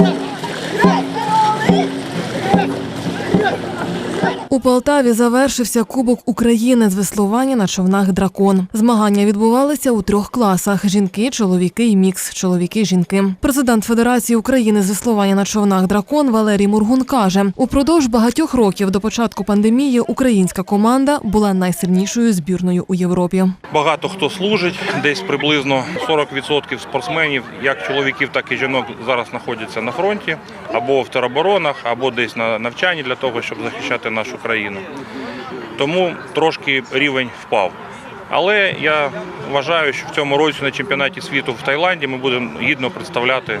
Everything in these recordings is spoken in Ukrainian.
よいしょ! У Полтаві завершився Кубок України з веслування на човнах Дракон. Змагання відбувалися у трьох класах: жінки, чоловіки і мікс, чоловіки, жінки. Президент Федерації України з веслування на човнах Дракон Валерій Мургун каже: упродовж багатьох років до початку пандемії українська команда була найсильнішою збірною у Європі. Багато хто служить, десь приблизно 40% спортсменів, як чоловіків, так і жінок, зараз знаходяться на фронті або в тероборонах, або десь на навчанні для того, щоб захищати нашу країну. Тому трошки рівень впав. Але я вважаю, що в цьому році на чемпіонаті світу в Таїланді ми будемо гідно представляти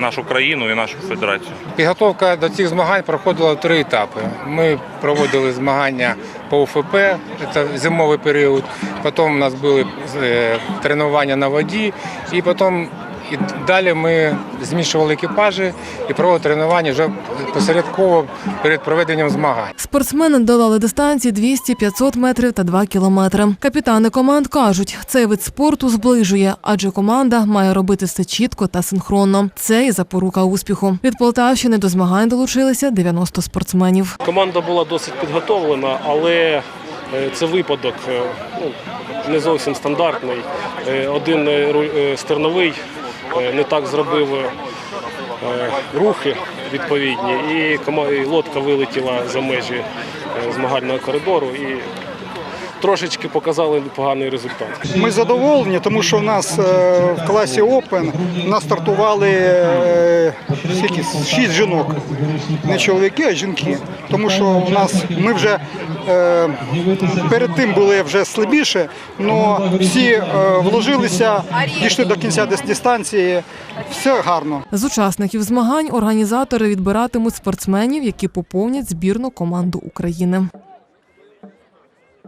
нашу країну і нашу федерацію. Підготовка до цих змагань проходила три етапи. Ми проводили змагання по УФП, це зимовий період. Потім у нас були е, тренування на воді, і потім і далі ми змішували екіпажі і проводили тренування вже посередково перед проведенням змагань. Спортсмени долали дистанції 200, 500 метрів та 2 кілометри. Капітани команд кажуть, цей вид спорту зближує, адже команда має робити все чітко та синхронно. Це і запорука успіху. Від Полтавщини до змагань долучилися 90 спортсменів. Команда була досить підготовлена, але е, це випадок е, ну, не зовсім стандартний. Е, Один стерновий не так зробив е, рухи відповідні, і лодка вилетіла за межі е, змагального коридору і трошечки показали поганий результат. Ми задоволені, тому що в нас е, в класі Open нас стартували е, скільки? шість жінок. Не чоловіки, а жінки. Тому що у нас ми вже е, перед тим були вже слабіше, але всі вложилися, дійшли до кінця дис- дистанції. Все гарно. З учасників змагань організатори відбиратимуть спортсменів, які поповнять збірну команду України.